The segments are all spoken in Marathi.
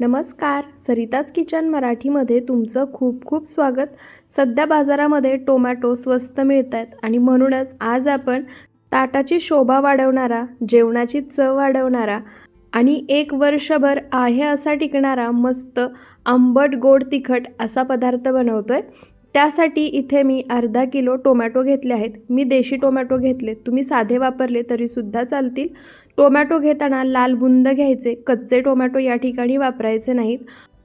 नमस्कार. सरिताज किचन मराठीमध्ये तुमचं खूप खूप स्वागत. सध्या बाजारामध्ये टोमॅटो स्वस्त मिळत आहेत आणि म्हणूनच आज आपण ताटाची शोभा वाढवणारा जेवणाची चव वाढवणारा आणि एक वर्षभर आहे असा टिकणारा मस्त आंबट गोड तिखट असा पदार्थ बनवतो आहे त्यासाठी इथे मी अर्धा किलो टोमॅटो घेतले आहेत. मी देशी टोमॅटो घेतले तुम्ही साधे वापरले तरीसुद्धा चालतील. टोमॅटो घेताना लाल बुंद घ्यायचे कच्चे टोमॅटो या ठिकाणी वापरायचे नाहीत.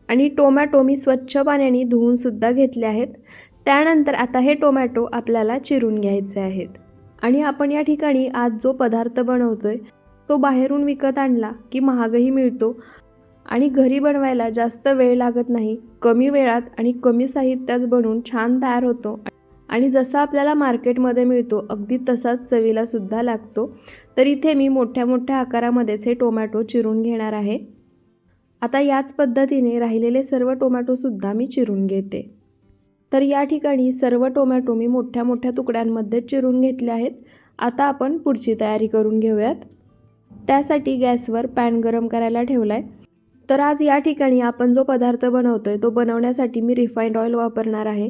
आणि टोमॅटो मी स्वच्छ पाण्याने धुवूनसुद्धा घेतले आहेत. त्यानंतर आता हे टोमॅटो आपल्याला चिरून घ्यायचे आहेत. आणि आपण या ठिकाणी आज जो पदार्थ बनवतोय तो बाहेरून विकत आणला की महागही मिळतो. आणि घरी बनवायला जास्त वेळ लागत नाही. कमी वेळात आणि कमी साहित्यात बनवून छान तयार होतो. आणि जसा आपल्याला मार्केटमध्ये मिळतो अगदी तसाच चवीलासुद्धा लागतो. तर इथे मी मोठ्या मोठ्या आकारामध्येच हे टोमॅटो चिरून घेणार आहे. आता याच पद्धतीने राहिलेले सर्व टोमॅटोसुद्धा मी चिरून घेते. तर या ठिकाणी सर्व टोमॅटो मी मोठ्या मोठ्या तुकड्यांमध्ये चिरून घेतले आहेत. आता आपण पुढची तयारी करून घेऊयात. त्यासाठी गॅसवर पॅन गरम करायला ठेवला आहे तर आज या ठिकाणी आपण जो पदार्थ बनवतो आहे तो बनवण्यासाठी मी रिफाईंड ऑइल वापरणार आहे.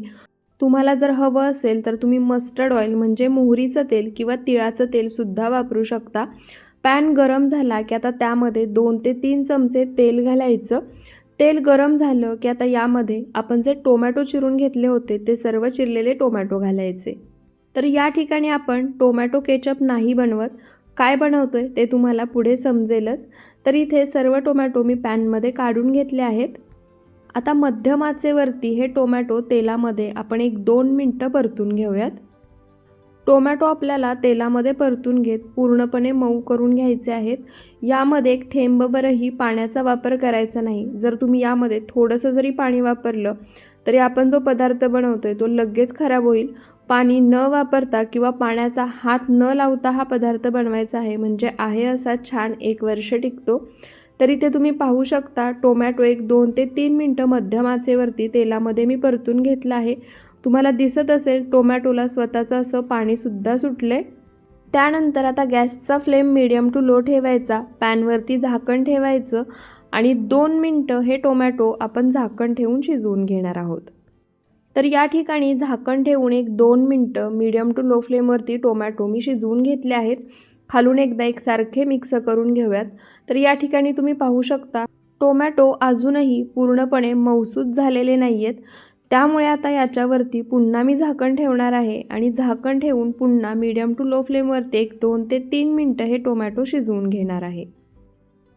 तुम्हाला जर हवं असेल तर तुम्ही मस्टर्ड ऑइल म्हणजे मोहरीचं तेल किंवा तिळाचं तेलसुद्धा वापरू शकता. पॅन गरम झाला की आता त्यामध्ये दोन ते तीन चमचे तेल घालायचं. तेल गरम झालं की आता यामध्ये आपण जे टोमॅटो चिरून घेतले होते ते सर्व चिरलेले टोमॅटो घालायचे. तर या ठिकाणी आपण टोमॅटो केचप नाही बनवत. काय बनवतोय ते तुम्हाला पुढे समजेलच. तर इथे सर्व टोमॅटो मी पॅनमध्ये काढून घेतले आहेत. आता मध्यम आचेवरती हे टोमॅटो तेलामध्ये आपण एक दोन मिनटं परतून घेऊयात. टोमॅटो आपल्याला तेलामध्ये परतून घेत पूर्णपणे मऊ करून घ्यायचे आहेत. यामध्ये एक थेंबभरही पाण्याचा वापर करायचा नाही. जर तुम्ही यामध्ये थोडंसं जरी पाणी वापरलं तरी आपण जो पदार्थ बनवतो आहे तो लगेच खराब होईल. पाणी न वापरता किंवा पाण्याचा हात न लावता हा पदार्थ बनवायचा आहे. म्हणजे आहे असा छान एक वर्ष टिकतो. तरी ते तुम्ही पाहू शकता. टोमॅटो एक दोन ते तीन मिनटं मध्यम आचेवरती तेलामध्ये मी परतून घेतला आहे. तुम्हाला दिसत असेल टोमॅटोला स्वतःचं असं पाणीसुद्धा सुटले त्यानंतर आता गॅसचा फ्लेम मिडियम टू लो ठेवायचा. पॅनवरती झाकण ठेवायचं आणि दोन मिनटं हे टोमॅटो आपण झाकण ठेवून शिजवून घेणार आहोत. तर या ठिकाणी झाकण ठेवून एक दोन मिनटं मीडियम टू लो फ्लेमवरती टोमॅटो मी शिजवून घेतले आहेत. खालून एकदा एकसारखे मिक्स करून घेऊयात. तर या ठिकाणी तुम्ही पाहू शकता टोमॅटो अजूनही पूर्णपणे मौसूद झालेले नाही आहेत त्यामुळे आता याच्यावरती पुन्हा मी झाकण ठेवणार आहे आणि झाकण ठेवून पुन्हा मीडियम टू लो फ्लेमवरती एक दोन ते तीन मिनटं हे टोमॅटो शिजवून घेणार आहे.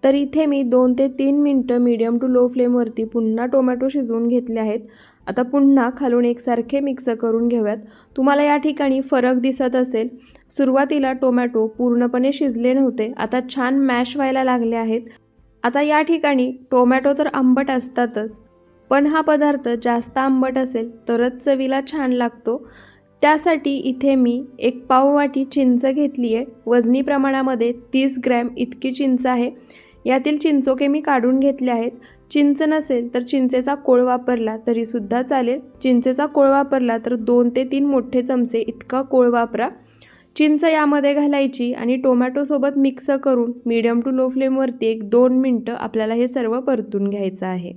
तर इथे मी दोन ते तीन मिनटं मीडियम टू लो फ्लेमवरती पुन्हा टोमॅटो शिजवून घेतले आहेत. आता पुन्हा खालून एकसारखे मिक्स करून घेऊयात. तुम्हाला या ठिकाणी फरक दिसत असेल. सुरुवातीला टोमॅटो पूर्णपणे शिजले नव्हते. आता छान मॅश व्हायला लागले आहेत. आता या ठिकाणी टोमॅटो तर आंबट असतातच. पण हा पदार्थ जास्त आंबट असेल तरच चवीला छान लागतो. त्यासाठी इथे मी एक पाववाटी चिंच घेतली आहे वजनी प्रमाणामध्ये तीस ग्रॅम इतकी चिंच आहे. यातील चिंचोके मी काढून घेतले आहेत. चिंच नसेल तर चिंचेचा कोळ वापरला तरीसुद्धा चालेल. चिंचेचा कोळ वापरला तर दोन ते तीन मोठे चमचे इतका कोळ वापरा. चिंच यामध्ये घालायची आणि टोमॅटोसोबत मिक्स करून मीडियम टू लो फ्लेमवरती एक दोन मिनटं आपल्याला हे सर्व परतून घ्यायचं आहे.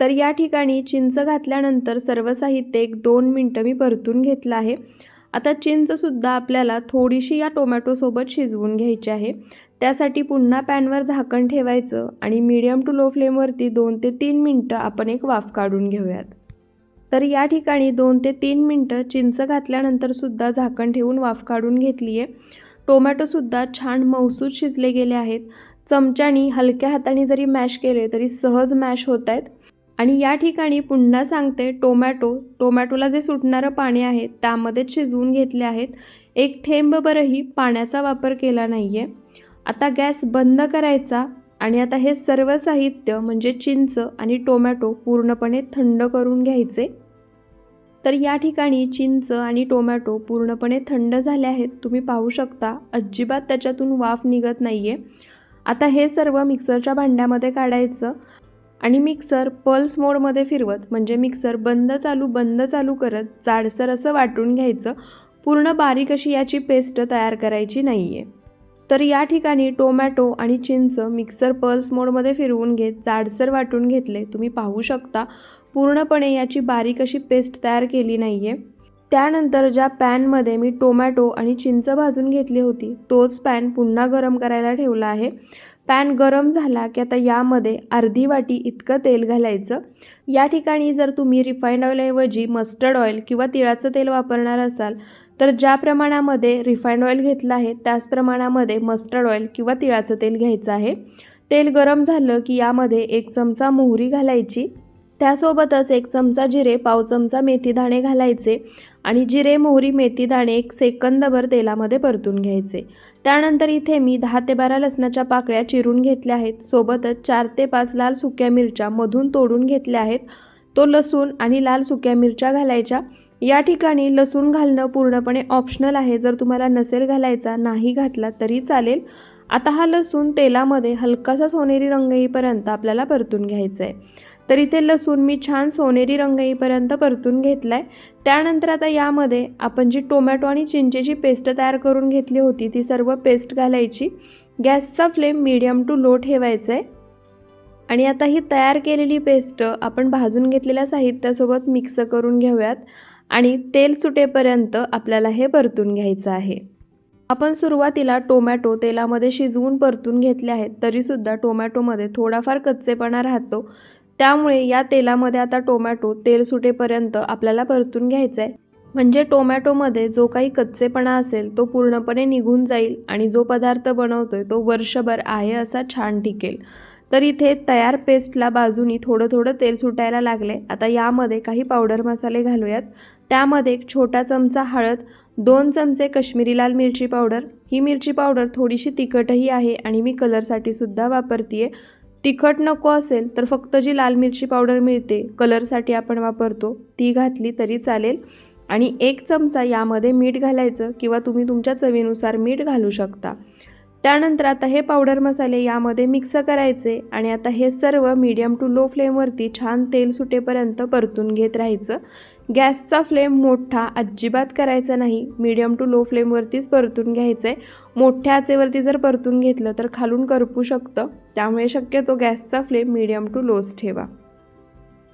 तर या ठिकाणी चिंच घातल्यानंतर सर्व साहित्य एक दोन मिनटं मी परतून घेतलं आहे. आता चिंचसुद्धा आपल्याला थोडीशी या टोमॅटोसोबत शिजवून घ्यायची आहे. त्यासाठी पुन्हा पॅनवर झाकण ठेवायचं आणि मीडियम टू लो फ्लेमवरती दोन ते तीन मिनटं आपण एक वाफ काढून घेऊयात. तर या ठिकाणी दोन ते तीन मिनटं चिंच घातल्यानंतरसुद्धा झाकण ठेवून वाफ काढून घेतली आहे टोमॅटोसुद्धा छान मौसूद शिजले गेले आहेत. चमच्यानी हलक्या हाताने जरी मॅश केले तरी सहज मॅश होत आहेत आणि या ठिकाणी पुन्हा सांगते टोमॅटो टोमॅटोला जे सुटणारं पाणी आहे त्यामध्येच शिजवून घेतले आहेत. एक थेंबभरही पाण्याचा वापर केला नाही आहे आता गॅस बंद करायचा आणि आता हे सर्व साहित्य म्हणजे चिंच आणि टोमॅटो पूर्णपणे थंड करून घ्यायचे. तर या ठिकाणी चिंच आणि टोमॅटो पूर्णपणे थंड झाले आहेत. तुम्ही पाहू शकता अजिबात त्याच्यातून वाफ निघत नाही आहे आता हे सर्व मिक्सरच्या भांड्यामध्ये काढायचं. आणि मिक्सर पल्स मोडमध्ये फिरवत म्हणजे मिक्सर बंद चालू बंद चालू करत जाडसर असं वाटून घ्यायचं पूर्ण बारीक अशी याची पेस्ट तयार करायची नाही आहे तर या ठिकाणी टोमॅटो आणि चिंच मिक्सर पल्स मोडमध्ये फिरवून घेत जाडसर वाटून घेतले तुम्ही पाहू शकता पूर्णपणे याची बारीक अशी पेस्ट तयार केली नाही आहे त्यानंतर ज्या पॅनमध्ये मी टोमॅटो आणि चिंच भाजून घेतली होती तोच पॅन पुन्हा गरम करायला ठेवला आहे. पॅन गरम झाला की आता यामध्ये अर्धी वाटी इतकं तेल घालायचं. या ठिकाणी जर तुम्ही रिफाईंड ऑइलऐवजी मस्टर्ड ऑइल किंवा तिळाचं तेल वापरणार असाल तर ज्या प्रमाणामध्ये रिफाईंड ऑइल घेतलं आहे त्याच प्रमाणामध्ये मस्टर्ड ऑइल किंवा तिळाचं तेल घ्यायचं आहे. तेल गरम झालं की यामध्ये एक चमचा मोहरी घालायची. त्यासोबतच एक चमचा जिरे पाव चमचा मेथी दाणे घालायचे आणि जिरे मोहरी मेथी दाणे एक सेकंदभर तेलामध्ये परतून घ्यायचे. त्यानंतर इथे मी दहा ते बारा लसणाच्या पाकळ्या चिरून घेतल्या आहेत. सोबतच चार ते पाच लाल सुक्या मिरच्या मधून तोडून घेतल्या आहेत. तो लसूण आणि लाल सुक्या मिरच्या घालायच्या. या ठिकाणी लसूण घालणं पूर्णपणे ऑप्शनल आहे. जर तुम्हाला नसेल घालायचा नाही घातला तरी चालेल. आता हा लसूण तेलामध्ये हलकासा सोनेरी रंग येईपर्यंत आपल्याला परतून घ्यायचा आहे तर इथे लसूण मी छान सोनेरी रंग येईपर्यंत परतून घेतला आहे त्यानंतर आता यामध्ये आपण जी टोमॅटो आणि चिंचेची पेस्ट तयार करून घेतली होती ती सर्व पेस्ट घालायची. गॅसचा फ्लेम मीडियम टू लो ठेवायचा आहे आणि आता ही तयार केलेली पेस्ट आपण भाजून घेतलेल्या साहित्यासोबत मिक्स करून घेऊयात. आणि तेल सुटेपर्यंत आपल्याला हे परतून घ्यायचं आहे. आपण सुरुवातीला टोमॅटो तेलामध्ये शिजवून परतून घेतले आहेत तरीसुद्धा टोमॅटोमध्ये थोडाफार कच्चेपणा राहतो. त्यामुळे या तेलामध्ये आता टोमॅटो तेल सुटेपर्यंत आपल्याला परतून घ्यायचा आहे म्हणजे टोमॅटोमध्ये जो काही कच्चेपणा असेल तो पूर्णपणे निघून जाईल आणि जो पदार्थ बनवतोय तो वर्षभर आहे असा छान टिकेल. तर इथे तयार पेस्टला बाजूनी थोडं थोडं तेल सुटायला लागले आता यामध्ये काही पावडर मसाले घालूयात. त्यामध्ये एक छोटा चमचा हळद दोन चमचे कश्मीरी लाल मिरची पावडर. ही मिरची पावडर थोडीशी तिखटही आहे आणि मी कलरसाठी सुद्धा वापरते आहे तिखट नको असेल तर फक्त जी लाल मिरची पावडर मिळते कलरसाठी आपण वापरतो ती घातली तरी चालेल. आणि एक चमचा यामध्ये मीठ घालायचं किंवा तुम्ही तुमच्या चवीनुसार मीठ घालू शकता. त्यानंतर आता हे पावडर मसाले यामध्ये मिक्स करायचे आणि आता हे सर्व मीडियम टू लो फ्लेमवरती छान तेल सुटेपर्यंत परतून घेत राहायचं. गॅसचा फ्लेम मोठा अजिबात करायचा नाही. मीडियम टू लो फ्लेमवरतीच परतून घ्यायचं आहे मोठ्या आचेवरती जर परतून घेतलं तर खालून करपू शकतं. त्यामुळे शक्यतो गॅसचा फ्लेम मीडियम टू लोच ठेवा.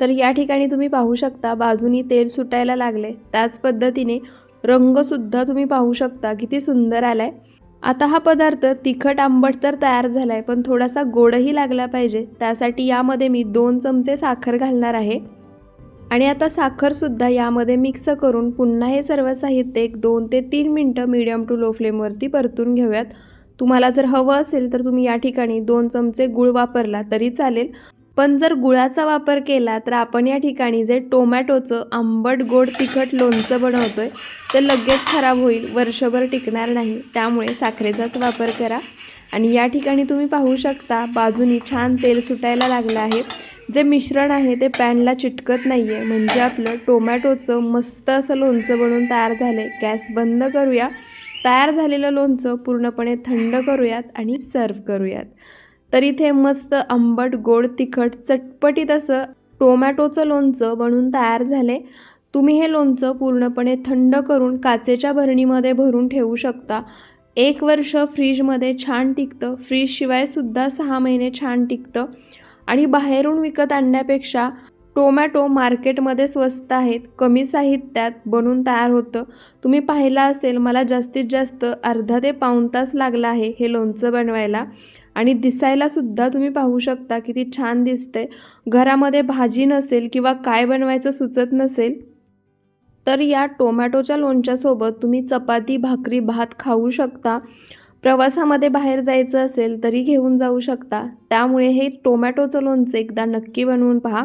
तर या ठिकाणी तुम्ही पाहू शकता बाजूनी तेल सुटायला लागले त्याच पद्धतीने रंगसुद्धा तुम्ही पाहू शकता. किती सुंदर आला आहे आता हा पदार्थ तिखट आंबट तर तयार झाला आहे पण थोडासा गोडही लागला पाहिजे. त्यासाठी यामध्ये मी दोन चमचे साखर घालणार आहे. आणि आता साखरसुद्धा यामध्ये मिक्स करून पुन्हा हे सर्व साहित्य एक दोन ते तीन मिनटं मीडियम टू लो फ्लेमवरती परतून घेऊयात. तुम्हाला जर हवं असेल तर तुम्ही या ठिकाणी दोन चमचे गुळ वापरला तरी चालेल. पण जर गुळाचा वापर केला तर आपण या ठिकाणी जे टोमॅटोचं आंबट गोड तिखट लोणचं बनवतो आहे ते लगेच खराब होईल वर्षभर टिकणार नाही. त्यामुळे साखरेचाच वापर करा. आणि या ठिकाणी तुम्ही पाहू शकता बाजूनी छान तेल सुटायला लागलं आहे. जे मिश्रण आहे ते पॅनला चिटकत नाही आहे म्हणजे आपलं टोमॅटोचं मस्त असं लोणचं बनवून तयार झालं आहे गॅस बंद करूया. तयार झालेलं लोणचं पूर्णपणे थंड करूयात आणि सर्व करूयात. तर इथे मस्त आंबट गोड तिखट चटपटीत असं टोमॅटोचं लोणचं बनून तयार झाले. तुम्ही हे लोणचं पूर्णपणे थंड करून काचेच्या भरणीमध्ये भरून ठेवू शकता. एक वर्ष फ्रीजमध्ये छान टिकतं. फ्रीजशिवायसुद्धा सहा महिने छान टिकतं. आणि बाहेरून विकत आणण्यापेक्षा टोमॅटो मार्केटमध्ये स्वस्त आहेत कमी साहित्यात बनून तयार होतं. तुम्ही पाहिलं असेल मला जास्तीत जास्त अर्धा ते पाऊण तास लागला आहे हे लोणचं बनवायला. आणि दिसायलासुद्धा तुम्ही पाहू शकता किती छान दिसते घरामध्ये भाजी नसेल किंवा काय बनवायचं सुचत नसेल तर या टोमॅटोच्या लोणच्यासोबत तुम्ही चपाती भाकरी भात खाऊ शकता. प्रवासामध्ये बाहेर जायचं असेल तरी घेऊन जाऊ शकता. त्यामुळे हे टोमॅटोचं लोणचं एकदा नक्की बनवून पहा.